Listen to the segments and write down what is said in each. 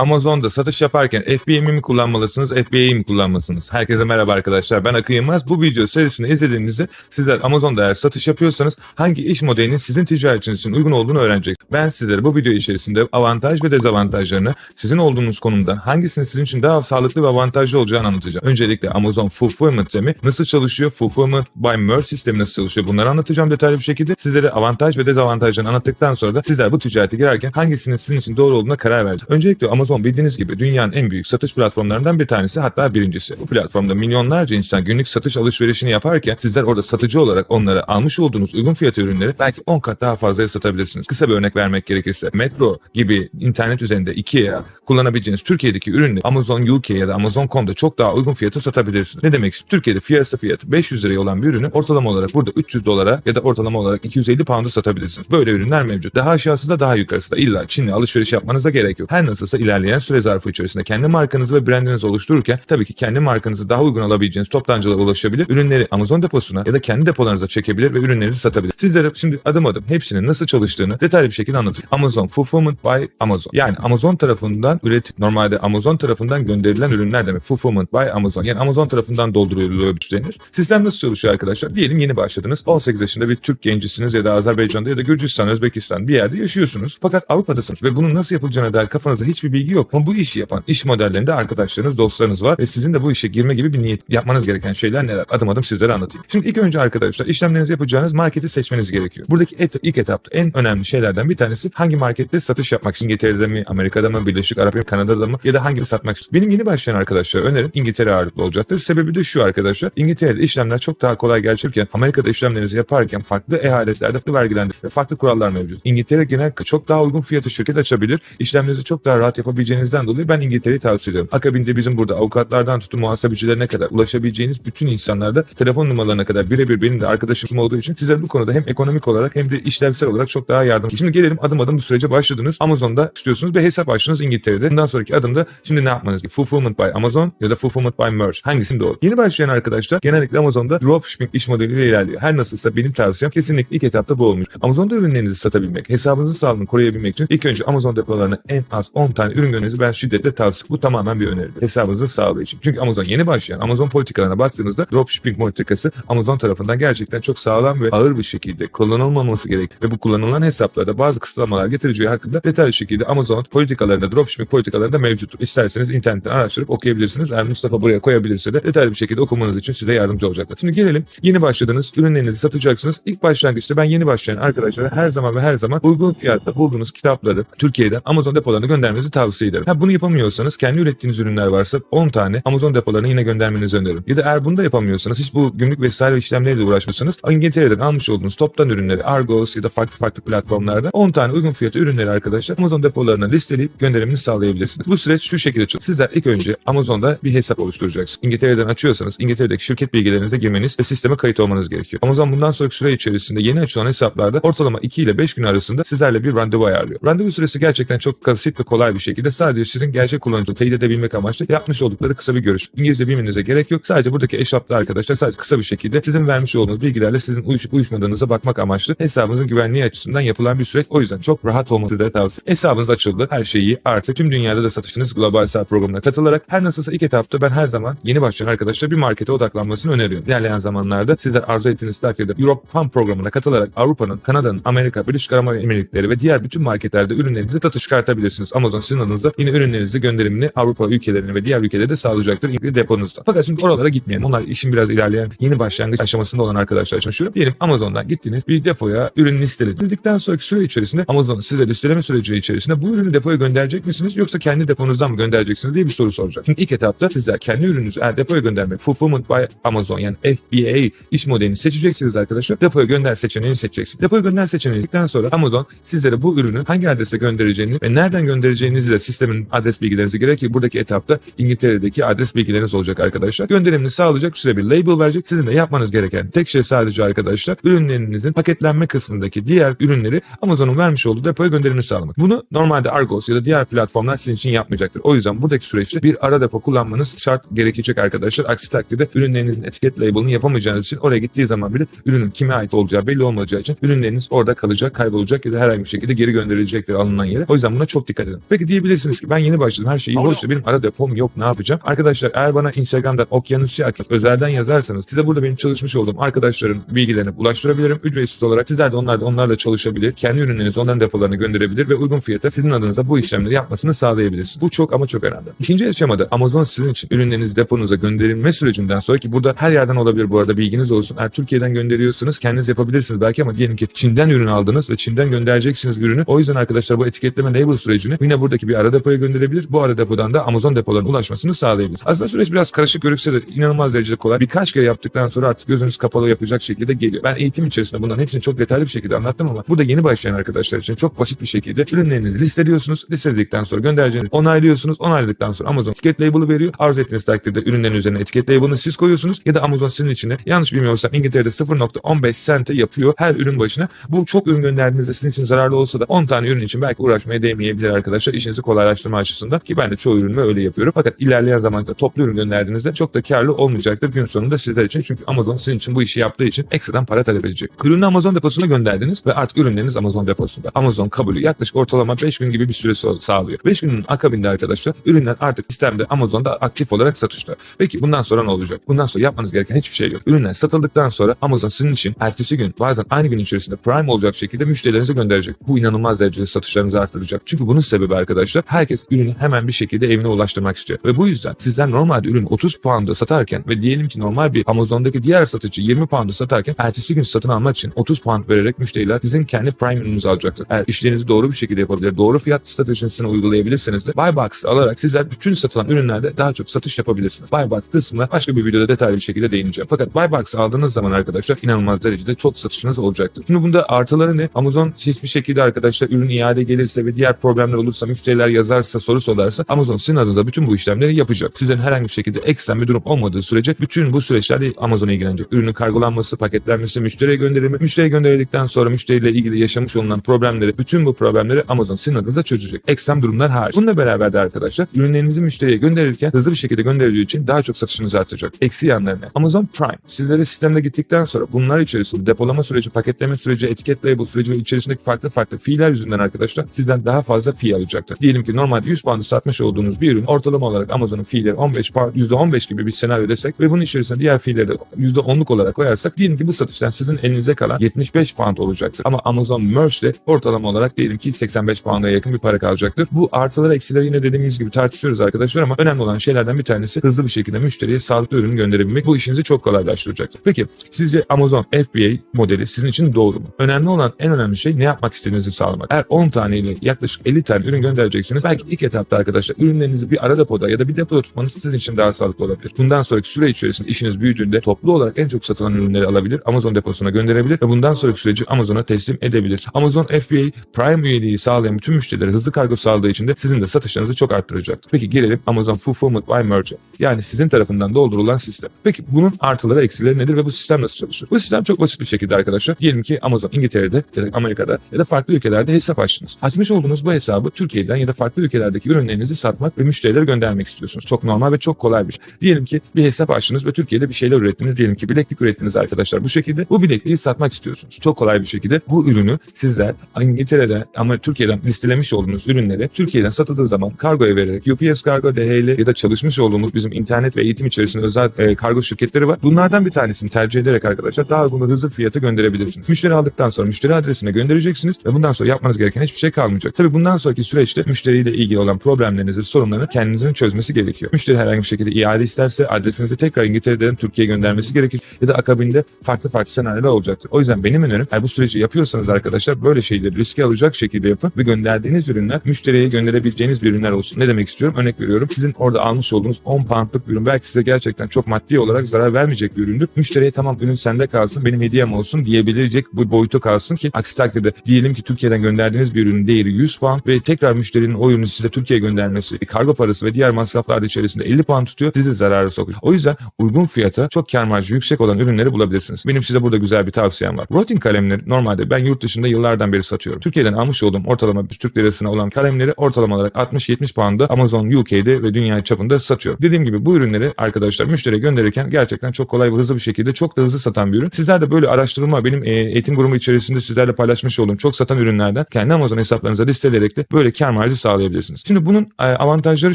Amazon'da satış yaparken FBA'mi mi kullanmalısınız, FBA'yi mi kullanmalısınız? Herkese merhaba arkadaşlar. Ben Akın Yılmaz. Bu video serisini izlediğinizde sizler Amazon'da eğer satış yapıyorsanız hangi iş modelinin sizin ticaretiniz için uygun olduğunu öğreneceksiniz. Ben sizlere bu video içerisinde avantaj ve dezavantajlarını, sizin olduğunuz konumda hangisinin sizin için daha sağlıklı ve avantajlı olacağını anlatacağım. Öncelikle Amazon Fulfillment sistemi nasıl çalışıyor, Fulfillment by Merge sistemi nasıl çalışıyor bunları anlatacağım detaylı bir şekilde. Sizlere avantaj ve dezavantajlarını anlattıktan sonra da sizler bu ticarete girerken hangisinin sizin için doğru olduğuna karar vereceğiz. Öncelikle Amazon bildiğiniz gibi dünyanın en büyük satış platformlarından bir tanesi hatta birincisi. Bu platformda milyonlarca insan günlük satış alışverişini yaparken sizler orada satıcı olarak onlara almış olduğunuz uygun fiyat ürünleri belki 10 kat daha fazlaya satabilirsiniz. Kısa bir örnek vermek gerekirse Metro gibi internet üzerinde Ikea kullanabileceğiniz Türkiye'deki ürünleri Amazon UK ya da Amazon.com'da çok daha uygun fiyata satabilirsiniz. Ne demek? Türkiye'de fiyatı fiyatı 500 liraya olan bir ürünü ortalama olarak burada 300 dolara ya da ortalama olarak 250 pound'a satabilirsiniz. Böyle ürünler mevcut. Daha aşağısı da daha yukarısı da illa Çin'le alışveriş yapmanıza gerek yok. Her nasılsa ilerleyen süre zarfı içerisinde kendi markanızı ve brandinizi oluştururken tabii ki kendi markanızı daha uygun alabileceğiniz toptancılara ulaşabilir. Ürünleri Amazon deposuna ya da kendi depolarınıza çekebilir ve ürünlerinizi satabilir. Sizlere şimdi adım adım hepsinin nasıl çalıştığını detaylı bir şekilde anlatayım. Amazon Fulfillment by Amazon. Yani Amazon tarafından üret normalde Amazon tarafından gönderilen ürünler demek. Fulfillment by Amazon. Yani Amazon tarafından dolduruluyor müşteriniz. Sistem nasıl çalışıyor arkadaşlar? Diyelim yeni başladınız. 18 yaşında bir Türk gencisiniz ya da Azerbaycan'da ya da Gürcistan, Özbekistan bir yerde yaşıyorsunuz. Fakat Avrupa'dasınız ve bunun nasıl yapılacağına dair kafanızda hiçbir bilgi yok. Ama bu işi yapan iş modellerinde arkadaşlarınız, dostlarınız var ve sizin de bu işe girme gibi bir niyet yapmanız gereken şeyler neler? Adım adım sizlere anlatayım. Şimdi ilk önce arkadaşlar işlemlerinizi yapacağınız marketi seçmeniz gerekiyor. Buradaki et, ilk etapta en önemli şeylerden bir tanesi hangi markette satış yapmak için İngiltere'de mi, Amerika'da mı, Birleşik Arap Emirlikleri, Kanada'da mı ya da hangi satmak için. Benim yeni başlayan arkadaşlar önerim İngiltere ağırlıklı olacaktır. Sebebi de şu arkadaşlar. İngiltere'de işlemler çok daha kolay gerçekten Amerika'da işlemlerinizi yaparken farklı eyaletlerde farklı vergilendir ve farklı kurallar mevcut. İngiltere genel çok daha uygun fiyatı şirket açabilir. İşlemlerinizi çok daha rahat yapabileceğinizden dolayı ben İngiltere'yi tavsiye ediyorum. Akabinde bizim burada avukatlardan tutun muhasebecilerine kadar ulaşabileceğiniz bütün insanlarda telefon numaralarına kadar birebir benim de arkadaşım olduğu için size bu konuda hem ekonomik olarak hem de işlevsel olarak çok daha yardımcı. Şimdi gelelim adım adım bu sürece başladınız. Amazon'da istiyorsunuz bir hesap açtınız İngiltere'de. Bundan sonraki adımda şimdi ne yapmanız gerekiyor? Fulfillment by Amazon ya da Fulfillment by Merge. Hangisini doğru? Yeni başlayan arkadaşlar genellikle Amazon'da dropshipping iş modeliyle ilerliyor. Her nasılsa benim tavsiyem kesinlikle ilk etapta bu olmuş. Amazon'da ürünlerinizi satabilmek, hesabınızın sağlığını koruyabilmek için ilk önce Amazon depolarına en az 10 tane ürün göndermenizi ben şiddetle tavsiye Bu tamamen bir öneridir. Hesabınızın sağlığı için. Çünkü Amazon yeni başlayan Amazon politikalarına baktığınızda dropshipping politikası Amazon tarafından gerçekten çok sağlam ve ağır bir şekilde kullanılmaması gerek ve bu kullanılan hesaplarda bazı kısıtlamalar getireceği hakkında detaylı şekilde Amazon politikalarında, dropshipping politikalarında mevcuttur. İsterseniz internetten araştırıp okuyabilirsiniz. Eğer Mustafa buraya koyabilirse de detaylı bir şekilde okumanız için size yardımcı olacaktır. Şimdi gelelim yeni başladınız, ürünlerinizi satacaksınız. İlk başlangıçta ben yeni başlayan arkadaşlara her zaman ve her zaman uygun fiyatta bulduğunuz kitapları Türkiye'den Amazon depolarına göndermenizi tavsiye ederim. Ha bunu yapamıyorsanız kendi ürettiğiniz ürünler varsa 10 tane Amazon depolarına yine göndermenizi öneririm. Ya da eğer bunu da yapamıyorsanız hiç bu gümrük vesaire işlemleriyle uğraşmıyorsanız İngiltere'den almış olduğunuz toptan ürünleri Argos ya da farklı farklı platformlarda 10 tane uygun fiyatı ürünleri arkadaşlar Amazon depolarına listeleyip gönderimini sağlayabilirsiniz. Bu süreç şu şekilde çalışıyor. Sizler ilk önce Amazon'da bir hesap oluşturacaksınız. İngiltere'den açıyorsanız İngiltere'deki şirket bilgilerinize girmeniz ve sisteme kayıt olmanız gerekiyor. Amazon bundan sonraki süre içerisinde yeni açılan hesaplarda ortalama 2 ile 5 gün arasında sizlerle bir randevu ayarlıyor. Randevu süresi gerçekten çok basit ve kolay bir şekilde sadece sizin gerçek kullanıcı teyit edebilmek amaçlı yapmış oldukları kısa bir görüş. İngilizce bilmenize gerek yok. Sadece buradaki eşapta arkadaşlar sadece kısa bir şekilde sizin vermiş olduğunuz bilgilerle sizin uyuşup uyuşmadığınıza bakmak amaçlı hesabınızın güvenliği açısından yapılan bir süreç. O yüzden çok rahat olması da tavsiye. Hesabınız açıldı. Her şey iyi. Artık tüm dünyada da satışınız global sağ programına katılarak her nasılsa ilk etapta ben her zaman yeni başlayan arkadaşlar bir markete odaklanmasını öneriyorum. İlerleyen zamanlarda sizler arzu ettiğiniz takdirde Europe Fan programına katılarak Avrupa'nın, Kanada'nın, Amerika, Birleşik Arap Emirlikleri ve diğer bütün marketlerde ürünlerinizi satış çıkartabilirsiniz. Amazon sizin yine ürünlerinizi gönderimini Avrupa ülkelerine ve diğer ülkelere de sağlayacaktır deponuzda. Fakat şimdi oralara gitmeyelim. Onlar işin biraz ilerleyen yeni başlangıç aşamasında olan arkadaşlar şöyle diyelim Amazon'dan gittiniz bir depoya ürün listeledikten sonraki süre içerisinde Amazon size listeleme süreci içerisinde bu ürünü depoya gönderecek misiniz yoksa kendi deponuzdan mı göndereceksiniz diye bir soru soracak. Şimdi ilk etapta sizler kendi ürününüzü eğer depoya göndermek Fulfillment by Amazon yani FBA iş modelini seçeceksiniz arkadaşlar. Depoya gönder seçeneğini seçeceksiniz. Depoya gönder seçeneğini seçtikten sonra Amazon sizlere bu ürünü hangi adrese göndereceğini ve nereden göndereceğinizi de sistemin adres bilgilerinizi ki buradaki etapta İngiltere'deki adres bilgileriniz olacak arkadaşlar. Gönderimini sağlayacak size bir label verecek. Sizin de yapmanız gereken tek şey sadece arkadaşlar ürünlerinizin paketlenme kısmındaki diğer ürünleri Amazon'un vermiş olduğu depoya gönderimini sağlamak. Bunu normalde Argos ya da diğer platformlar sizin için yapmayacaktır. O yüzden buradaki süreçte bir ara depo kullanmanız şart gerekecek arkadaşlar. Aksi takdirde ürünlerinizin etiket label'ını yapamayacağınız için oraya gittiği zaman bile ürünün kime ait olacağı belli olmayacağı için ürünleriniz orada kalacak, kaybolacak ya da herhangi bir şekilde geri gönderilecektir alınan yere. O yüzden buna çok dikkat edin. Peki diyebilirsiniz diyebilirsiniz ki ben yeni başladım her şey iyi hoşça benim ara depom yok ne yapacağım? Arkadaşlar eğer bana Instagram'dan Okyanusya özelden yazarsanız size burada benim çalışmış olduğum arkadaşların bilgilerini ulaştırabilirim. Ücretsiz olarak sizler de onlar da onlarla çalışabilir. Kendi ürünlerinizi onların depolarına gönderebilir ve uygun fiyata sizin adınıza bu işlemleri yapmasını sağlayabilirsiniz. Bu çok ama çok önemli. İkinci aşamada Amazon sizin için ürünlerinizi deponuza gönderilme sürecinden sonra ki burada her yerden olabilir bu arada bilginiz olsun. Eğer Türkiye'den gönderiyorsanız kendiniz yapabilirsiniz belki ama diyelim ki Çin'den ürün aldınız ve Çin'den göndereceksiniz ürünü. O yüzden arkadaşlar bu etiketleme label sürecini yine buradaki bir ara depoya gönderebilir. Bu ara depodan da Amazon depolarına ulaşmasını sağlayabilir. Aslında süreç biraz karışık görükse de inanılmaz derecede kolay. Birkaç kere yaptıktan sonra artık gözünüz kapalı yapacak şekilde geliyor. Ben eğitim içerisinde bunların hepsini çok detaylı bir şekilde anlattım ama burada yeni başlayan arkadaşlar için çok basit bir şekilde ürünlerinizi listeliyorsunuz. Listeledikten sonra göndereceğinizi onaylıyorsunuz. Onayladıktan sonra Amazon etiket label'ı veriyor. Arzu ettiğiniz takdirde ürünlerin üzerine etiket label'ını siz koyuyorsunuz ya da Amazon sizin içine yanlış bilmiyorsam İngiltere'de 0.15 cente yapıyor her ürün başına. Bu çok ürün gönderdiğinizde sizin için zararlı olsa da 10 tane ürün için belki uğraşmaya değmeyebilir arkadaşlar. İşinizi kolaylaştırma açısından ki ben de çoğu ürünü öyle yapıyorum. Fakat ilerleyen zamanda toplu ürün gönderdiğinizde çok da karlı olmayacaktır gün sonunda sizler için. Çünkü Amazon sizin için bu işi yaptığı için ekstradan para talep edecek. Ürünü Amazon deposuna gönderdiniz ve artık ürünleriniz Amazon deposunda. Amazon kabulü yaklaşık ortalama 5 gün gibi bir süre sağlıyor. 5 günün akabinde arkadaşlar ürünler artık sistemde Amazon'da aktif olarak satışta. Peki bundan sonra ne olacak? Bundan sonra yapmanız gereken hiçbir şey yok. Ürünler satıldıktan sonra Amazon sizin için ertesi gün bazen aynı gün içerisinde Prime olacak şekilde müşterilerinize gönderecek. Bu inanılmaz derecede satışlarınızı artıracak. Çünkü bunun sebebi arkadaşlar herkes ürünü hemen bir şekilde evine ulaştırmak istiyor. Ve bu yüzden sizden normalde ürünü 30 pound'a satarken ve diyelim ki normal bir Amazon'daki diğer satıcı 20 pound'a satarken ertesi gün satın almak için 30 pound vererek müşteriler sizin kendi Prime ürününüzü alacaktır. Eğer işlerinizi doğru bir şekilde yapabilir, doğru fiyat stratejisini uygulayabilirseniz de Buy alarak sizler bütün satılan ürünlerde daha çok satış yapabilirsiniz. Buy kısmına başka bir videoda detaylı bir şekilde değineceğim. Fakat Buy aldığınız zaman arkadaşlar inanılmaz derecede çok satışınız olacaktır. Şimdi bunda artıları ne? Amazon hiçbir şekilde arkadaşlar ürün iade gelirse ve diğer problemler olursa müşteriler yazarsa soru sorarsa Amazon sizin adınıza bütün bu işlemleri yapacak. Sizlerin herhangi bir şekilde ekstrem bir durum olmadığı sürece bütün bu süreçlerde Amazon'a ilgilenecek. Ürünün kargolanması, paketlenmesi, müşteriye gönderilme, müşteriye gönderildikten sonra müşteriyle ilgili yaşamış olunan problemleri, bütün bu problemleri Amazon sizin adınıza çözecek. Ekstrem durumlar hariç. Bununla beraber de arkadaşlar ürünlerinizi müşteriye gönderirken hızlı bir şekilde gönderildiği için daha çok satışınız artacak. Eksi yanları ne? Amazon Prime sizlere sistemde gittikten sonra bunlar içerisinde depolama süreci, paketleme süreci, etiket label süreci ve içerisindeki farklı farklı fiiller yüzünden arkadaşlar sizden daha fazla fee alacaktır. Diyelim ki normalde 100 pound'ı satmış olduğunuz bir ürün ortalama olarak Amazon'un fee'leri 15 pound, %15 gibi bir senaryo desek ve bunun içerisinde diğer fee'leri de %10'luk olarak koyarsak diyelim ki bu satıştan sizin elinize kalan 75 pound olacaktır. Ama Amazon Merch'le ortalama olarak diyelim ki 85 pound'a yakın bir para kalacaktır. Bu artıları eksileri yine dediğimiz gibi tartışıyoruz arkadaşlar ama önemli olan şeylerden bir tanesi hızlı bir şekilde müşteriye sağlıklı ürün gönderebilmek. Bu işinizi çok kolaylaştıracaktır. Peki sizce Amazon FBA modeli sizin için doğru mu? Önemli olan en önemli şey ne yapmak istediğinizi sağlamak. Eğer 10 tane ile yaklaşık 50 tane ürün göndereceksiniz belki ilk etapta arkadaşlar ürünlerinizi bir ara depoda ya da bir depoda tutmanız sizin için daha sağlıklı olabilir. Bundan sonraki süre içerisinde işiniz büyüdüğünde toplu olarak en çok satılan ürünleri alabilir, Amazon deposuna gönderebilir ve bundan sonraki süreci Amazon'a teslim edebilir. Amazon FBA Prime üyeliği sağlayan bütün müşterilere hızlı kargo sağladığı için de sizin de satışlarınızı çok arttıracaktır. Peki gelelim Amazon Fulfillment by Merch'e. Yani sizin tarafından doldurulan sistem. Peki bunun artıları eksileri nedir ve bu sistem nasıl çalışır? Bu sistem çok basit bir şekilde arkadaşlar. Diyelim ki Amazon İngiltere'de ya da Amerika'da ya da farklı ülkelerde hesap açtınız. Açmış olduğunuz bu hesabı Türkiye'den ya da farklı ülkelerdeki ürünlerinizi satmak ve müşterilere göndermek istiyorsunuz. Çok normal ve çok kolay bir şey. Diyelim ki bir hesap açtınız ve Türkiye'de bir şeyler ürettiniz. Diyelim ki bileklik ürettiniz arkadaşlar. Bu şekilde bu bilekliği satmak istiyorsunuz. Çok kolay bir şekilde bu ürünü sizler İngiltere'den ama Türkiye'den listelemiş olduğunuz ürünleri Türkiye'den satıldığı zaman kargoya vererek UPS Kargo, DHL ya da çalışmış olduğumuz bizim internet ve eğitim içerisinde özel e, kargo şirketleri var. Bunlardan bir tanesini tercih ederek arkadaşlar daha uygun hızlı fiyata gönderebilirsiniz. Müşteri aldıktan sonra müşteri adresine göndereceksiniz ve bundan sonra yapmanız gereken hiçbir şey kalmayacak. Tabii bundan sonraki süreçte müşteriyle ilgili olan problemlerinizi, sorunlarını kendinizin çözmesi gerekiyor. Müşteri herhangi bir şekilde iade isterse adresinizi tekrar İngiltere'den Türkiye'ye göndermesi gerekir ya da akabinde farklı farklı senaryolar olacaktır. O yüzden benim önerim eğer bu süreci yapıyorsanız arkadaşlar böyle şeyleri riske alacak şekilde yapın ve gönderdiğiniz ürünler müşteriye gönderebileceğiniz bir ürünler olsun. Ne demek istiyorum? Örnek veriyorum. Sizin orada almış olduğunuz 10 poundluk bir ürün belki size gerçekten çok maddi olarak zarar vermeyecek bir üründür. Müşteriye tamam ürün sende kalsın benim hediyem olsun diyebilecek bu boyutu kalsın ki aksi takdirde diyelim ki Türkiye'den gönderdiğiniz bir ürünün değeri 100 pound ve tekrar müşterinin o ürünü size Türkiye'ye göndermesi, kargo parası ve diğer masraflar içerisinde 50 pound tutuyor. Sizi zarara sokuyor. O yüzden uygun fiyata çok kar marjı yüksek olan ürünleri bulabilirsiniz. Benim size burada güzel bir tavsiyem var. Rotting kalemleri normalde ben yurt dışında yıllardan beri satıyorum. Türkiye'den almış olduğum ortalama Türk lirasına olan kalemleri ortalama olarak 60-70 pound'a Amazon UK'de ve dünya çapında satıyorum. Dediğim gibi bu ürünleri arkadaşlar müşteriye gönderirken gerçekten çok kolay ve hızlı bir şekilde çok da hızlı satan bir ürün. Sizler de böyle araştırma benim e, eğitim grubu içerisinde sizlerle paylaşmış olduğum çok satan ürünlerden kendi Amazon hesaplarınıza listeleyerek de böyle kar marjı enerji sağlayabilirsiniz. Şimdi bunun e, avantajları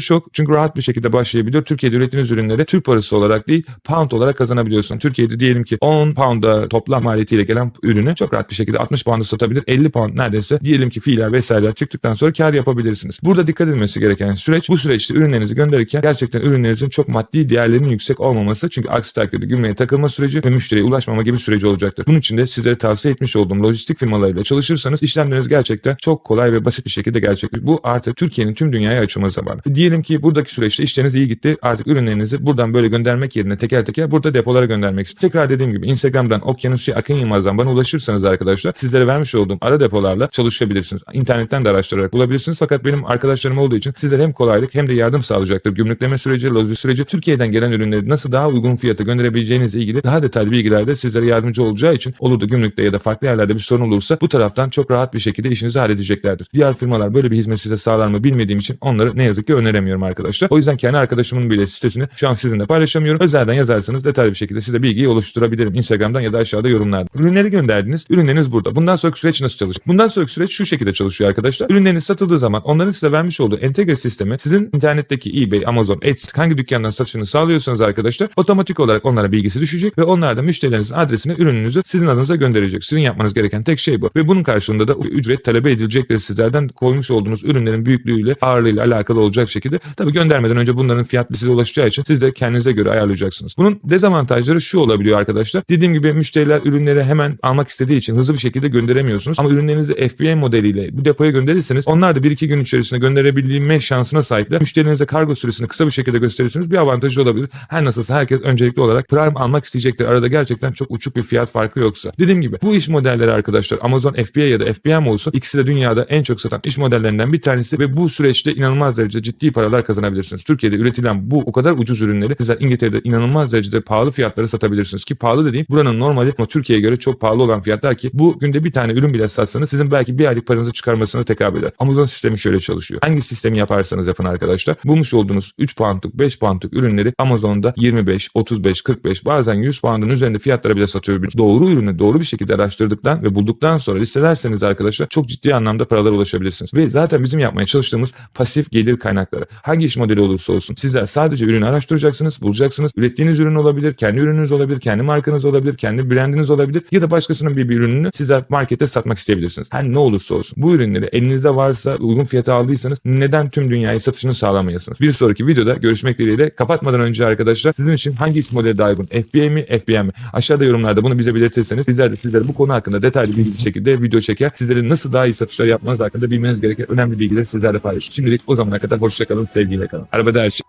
çok. Çünkü rahat bir şekilde başlayabiliyor. Türkiye'de ürettiğiniz ürünleri Türk parası olarak değil pound olarak kazanabiliyorsun. Türkiye'de diyelim ki 10 pound'a toplam maliyetiyle gelen ürünü çok rahat bir şekilde 60 pound'a satabilir. 50 pound neredeyse diyelim ki fiiller vesaireler çıktıktan sonra kar yapabilirsiniz. Burada dikkat edilmesi gereken süreç bu süreçte ürünlerinizi gönderirken gerçekten ürünlerinizin çok maddi değerlerinin yüksek olmaması. Çünkü aksi takdirde gümrüğe takılma süreci ve müşteriye ulaşmama gibi süreci olacaktır. Bunun için de sizlere tavsiye etmiş olduğum lojistik firmalarıyla çalışırsanız işlemleriniz gerçekten çok kolay ve basit bir şekilde gerçekleşir. Bu artık Türkiye'nin tüm dünyaya açılma zamanı. Diyelim ki buradaki süreçte işleriniz iyi gitti. Artık ürünlerinizi buradan böyle göndermek yerine teker teker burada depolara göndermek istiyorum. Tekrar dediğim gibi Instagram'dan Okyanusya Akın Yılmaz'dan bana ulaşırsanız arkadaşlar sizlere vermiş olduğum ara depolarla çalışabilirsiniz. İnternetten de araştırarak bulabilirsiniz. Fakat benim arkadaşlarım olduğu için sizlere hem kolaylık hem de yardım sağlayacaktır. Gümrükleme süreci, lojistik süreci, Türkiye'den gelen ürünleri nasıl daha uygun fiyata gönderebileceğinizle ilgili daha detaylı bilgiler de sizlere yardımcı olacağı için olur da gümrükte ya da farklı yerlerde bir sorun olursa bu taraftan çok rahat bir şekilde işinizi halledeceklerdir. Diğer firmalar böyle bir hizmet size sağlar mı bilmediğim için onları ne yazık ki öneremiyorum arkadaşlar. O yüzden kendi arkadaşımın bile sitesini şu an sizinle paylaşamıyorum. Özelden yazarsanız detaylı bir şekilde size bilgiyi oluşturabilirim. Instagram'dan ya da aşağıda yorumlarda. Ürünleri gönderdiniz. Ürünleriniz burada. Bundan sonraki süreç nasıl çalışacak? Bundan sonraki süreç şu şekilde çalışıyor arkadaşlar. Ürünleriniz satıldığı zaman onların size vermiş olduğu entegre sistemi sizin internetteki eBay, Amazon, Etsy hangi dükkandan satışını sağlıyorsanız arkadaşlar otomatik olarak onlara bilgisi düşecek ve onlar da müşterilerinizin adresine ürününüzü sizin adınıza gönderecek. Sizin yapmanız gereken tek şey bu. Ve bunun karşılığında da ücret talebe edilecektir sizlerden koymuş olduğunuz ürünlerin büyüklüğüyle, ağırlığıyla alakalı olacak şekilde. Tabii göndermeden önce bunların fiyatlı size ulaşacağı için siz de kendinize göre ayarlayacaksınız. Bunun dezavantajları şu olabiliyor arkadaşlar. Dediğim gibi müşteriler ürünleri hemen almak istediği için hızlı bir şekilde gönderemiyorsunuz. Ama ürünlerinizi FBA modeliyle bu depoya gönderirseniz onlar da 1-2 gün içerisinde gönderebilme şansına sahipler. Müşterilerinize kargo süresini kısa bir şekilde gösterirseniz bir avantajı olabilir. Her nasılsa herkes öncelikli olarak Prime almak isteyecektir. Arada gerçekten çok uçuk bir fiyat farkı yoksa. Dediğim gibi bu iş modelleri arkadaşlar Amazon FBA ya da FBM olsun ikisi de dünyada en çok satan iş modellerinden bir tanesi ve bu süreçte inanılmaz derecede ciddi paralar kazanabilirsiniz. Türkiye'de üretilen bu o kadar ucuz ürünleri sizler İngiltere'de inanılmaz derecede pahalı fiyatlara satabilirsiniz ki pahalı dediğim buranın normali ama Türkiye'ye göre çok pahalı olan fiyatlar ki bu günde bir tane ürün bile satsanız sizin belki bir aylık paranızı çıkarmasına tekabül eder. Amazon sistemi şöyle çalışıyor. Hangi sistemi yaparsanız yapın arkadaşlar. Bulmuş olduğunuz 3 puanlık 5 puanlık ürünleri Amazon'da 25, 35, 45 bazen 100 puanın üzerinde fiyatlara bile satıyor. Doğru ürünü doğru bir şekilde araştırdıktan ve bulduktan sonra listelerseniz arkadaşlar çok ciddi anlamda paralara ulaşabilirsiniz. Ve zaten bizim yapmaya çalıştığımız pasif gelir kaynakları. Hangi iş modeli olursa olsun sizler sadece ürünü araştıracaksınız, bulacaksınız. Ürettiğiniz ürün olabilir, kendi ürününüz olabilir, kendi markanız olabilir, kendi brandiniz olabilir ya da başkasının bir, bir ürününü sizler markette satmak isteyebilirsiniz. Her ne olursa olsun. Bu ürünleri elinizde varsa uygun fiyata aldıysanız neden tüm dünyayı satışını sağlamayasınız? Bir sonraki videoda görüşmek dileğiyle. Kapatmadan önce arkadaşlar sizin için hangi iş modeli daha uygun? FBA mi, FBM mi? Aşağıda yorumlarda bunu bize belirtirseniz bizler de sizlere bu konu hakkında detaylı bir şekilde video çeker. Sizlerin nasıl daha iyi satışlar yapmanız hakkında bilmeniz gereken önemli bilgileri sizlerle paylaşır. Şimdilik o zamana kadar hoşçakalın, sevgiyle kalın. Arabada her şey.